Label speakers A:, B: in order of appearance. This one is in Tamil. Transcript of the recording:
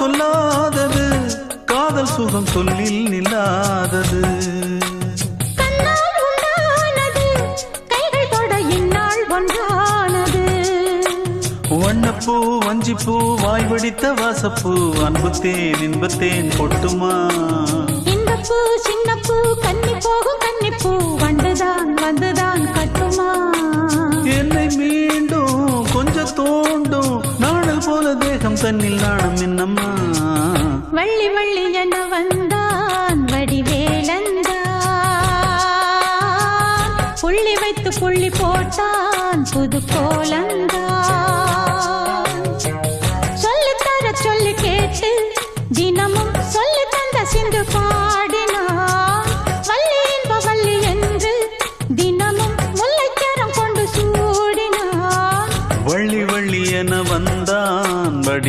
A: சொல்லாதது காதல் சுகம் சொல்லில் நில்லாதது. வண்ணப்பூ வஞ்சிப்பூ வாய் வடித்த வாசப்பூ அன்புத்தேன் இன்பத்தேன் கொட்டுமா?
B: பூ சின்ன பூ கன்னி போகும் கன்னிப்பூ வண்டுதான் வந்துதான் கட்டுமா?
A: என்னை மீண்டும் கொஞ்சம் தோண்டும். தன்னில் நாணம் என்னம்மா.
B: வள்ளி வள்ளி என வந்தான் வடிவேலந்தான். புள்ளி வைத்து புள்ளி போட்டான் புது கோலந்தான். சொல்லு தர சொல்லு கேட்டு தினமும் சொல்லு தந்த சிந்து பா
A: என வந்தான் வடி